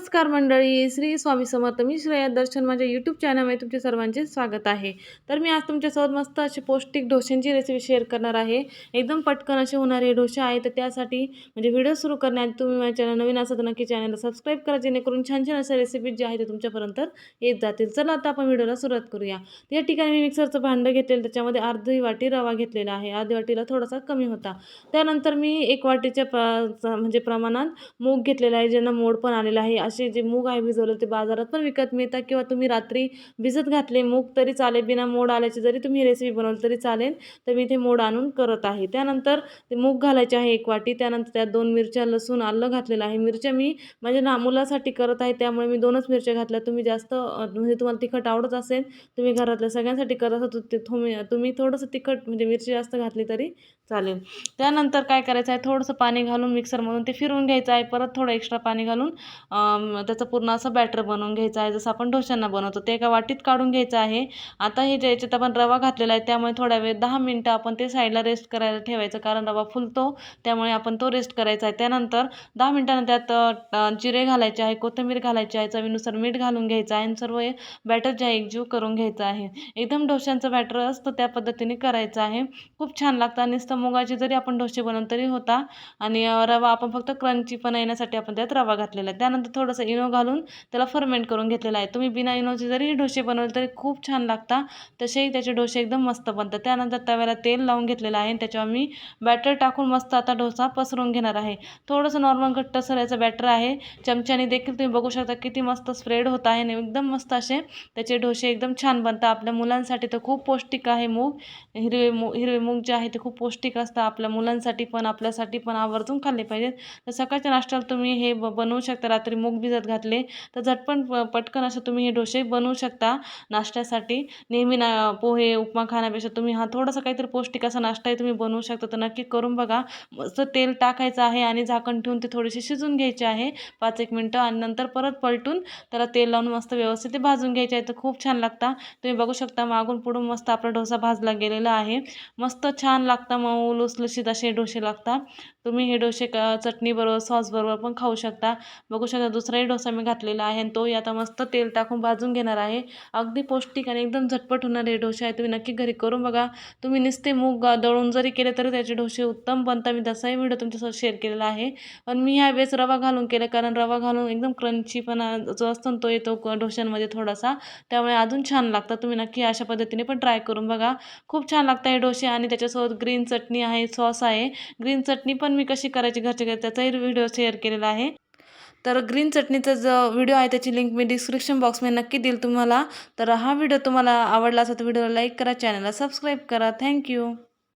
नमस्कार मंडळी श्री स्वामी समर्थ. मी श्रेया दर्शन. माझ्या यूट्यूब चॅनलमध्ये तुमचे सर्वांचे स्वागत आहे. तर मी आज तुमच्यासोबत मस्त अशी पौष्टिक डोश्यांची रेसिपी शेअर करणार आहे. एकदम पटकन असे होणारे डोसे आहे तर त्यासाठी म्हणजे व्हिडिओ सुरू करण्याआधी तुम्ही माझ्या चॅनल नवीन असं तर नक्की चॅनलला सबस्क्राईब करा. जेणेकरून छान छान अशा रेसिपी ज्या आहे ते तुमच्यापर्यंत येत जातील. चला आता आपण व्हिडिओला सुरुवात करूया. या ठिकाणी मी मिक्सरचं भांडं घेतलेलं. त्याच्यामध्ये अर्धी वाटी रवा घेतलेला आहे. अर्धी वाटीला थोडासा कमी होता. त्यानंतर मी एक वाटीच्या प म्हणजे प्रमाणात मूग घेतलेला आहे. ज्यांना मोड पण आलेला आहे. असे जे मूग आहे भिजवलं ते बाजारात पण विकत मिळतात किंवा तुम्ही रात्री भिजत घातले मूग तरी चालेल बिना मोड आल्याची जरी तुम्ही रेसिपी बनवली तरी चालेल तर मी इथे मोड आणून करत आहे. त्यानंतर ते मूग घालायचे आहे एक वाटी त्यानंतर त्यात दोन मिरच्या लसूण आलं घातलेलं आहे. मिरच्या मी माझ्या ना मुलासाठी करत आहे त्यामुळे मी दोनच मिरच्या घातल्या. तुम्ही जास्त म्हणजे तुम्हाला तिखट आवडत असेल तुम्ही घरातल्या सगळ्यांसाठी करत होतो ते तुम्ही तुम्ही थोडंसं तिखट म्हणजे मिरची जास्त घातली तरी चालेल. त्यानंतर काय करायचं आहे थोडंसं पाणी घालून मिक्सरमधून ते फिरून घ्यायचं आहे. परत थोडं एक्स्ट्रा पाणी घालून त्याचं पूर्ण असं बॅटर बनवून घ्यायचं आहे. जसं आपण डोश्यांना बनवतो ते एका वाटीत काढून घ्यायचं आहे. आता हे ज्याच्यात आपण रवा घातलेला आहे त्यामुळे थोड्या वेळ दहा मिनटं आपण ते साईडला रेस्ट करायला ठेवायचं. कारण रवा फुलतो त्यामुळे आपण तो रेस्ट करायचा आहे. त्यानंतर दहा मिनटानं त्यात जिरे घालायचे आहे कोथिंबीर घालायची आहे चवीनुसार मीठ घालून घ्यायचं आहे आणि सर्व बॅटर जे आहे एकजीव करून घ्यायचं आहे. एकदम डोश्यांचं बॅटर असतं त्या पद्धतीने करायचं आहे. खूप छान लागतं आणि नुसतं मुगाचे जरी आपण डोसे बनवून तरी होता. आणि रवा आपण फक्त क्रंची पण येण्यासाठी आपण त्यात रवा घातलेला आहे. त्यानंतर थोडंसं इनो घालून त्याला फर्मेंट करून घेतलेलं आहे. तुम्ही बिना इनोचे जरी डोसे बनवले तरी खूप छान लागतात तसेही त्याचे डोसे एकदम मस्त बनतात. त्यानंतर तव्याला तेल लावून घेतलेलं आहे त्याच्यावर मी बॅटर टाकून मस्त आता डोसा पसरून घेणार आहे. थोडंसं नॉर्मल घट्ट सरायचं बॅटर आहे. चमच्याने देखील तुम्ही बघू शकता किती मस्त स्प्रेड होत आहे आणि एकदम मस्त असे त्याचे डोसे एकदम छान बनतात. आपल्या मुलांसाठी तर खूप पौष्टिक आहे मूग. हिरवे मु हिरवे मूग जे आहे ते खूप पौष्टिक असतं आपल्या मुलांसाठी पण आपल्यासाठी पण आवर्जून खाल्ले पाहिजेत. तर सकाळच्या नाश्त्याला तुम्ही हे ब बनवू शकता. रात्री मूग भिजत घातले तर झटपण पटकन असं तुम्ही हे डोसे बनवू शकता नाश्त्यासाठी. नेहमी ना पोहे उपमा खाण्यापेक्षा तुम्ही हा थोडासा काहीतरी पौष्टिक असा नाश्ताही तुम्ही बनवू शकता. तर नक्की करून बघा. मस्त तेल टाकायचं आहे आणि झाकण ठेवून ते थोडेसे शिजून घ्यायचे आहे. पाच एक मिनटं आणि नंतर परत पलटून त्याला तेल लावून मस्त व्यवस्थित ते भाजून घ्यायचे आहे. तर खूप छान लागता. तुम्ही बघू शकता मागून पुढून मस्त आपला डोसा भाजला गेलेला आहे. मस्त छान लागता मऊ लुसलुशीत असे डोसे लागतात तुम्ही हे डोसे चटणीबरोबर सॉसबरोबर पण खाऊ शकता. बघू शकता दुसराही डोसा मी घातलेला आहे आणि तोही आता मस्त तेल टाकून भाजून घेणार आहे. अगदी पौष्टिक आणि एकदम झटपट होणारे डोसे आहे. तुम्ही नक्की घरी करून बघा. तुम्ही नुसते मूग दळून जरी केले तरी त्याचे डोसे उत्तम बनता मी तसाही व्हिडिओ तुमच्यासोबत शेअर केलेला आहे. पण मी ह्या वेळेस रवा घालून केलं कारण रवा घालून एकदम क्रंचीपणा जो असतो तो येतो डोश्यांमध्ये थोडासा. त्यामुळे अजून छान लागतं तुम्ही नक्की अशा पद्धतीने पण ट्राय करून बघा. खूप छान लागतं हे डोसे आणि त्याच्यासोबत ग्रीन चटणी आहे सॉस आहे. ग्रीन चटणी पण मी कशी करायची घरच्या घरी त्याचाही व्हिडिओ शेअर केलेला आहे. तर ग्रीन चटणीचा जो व्हिडिओ आहे त्याची लिंक मी डिस्क्रिप्शन बॉक्समध्ये नक्की देईल तुम्हाला. तर हा व्हिडिओ तुम्हाला आवडला असेल तर व्हिडिओला लाईक करा चॅनलला सबस्क्राईब करा. थँक्यू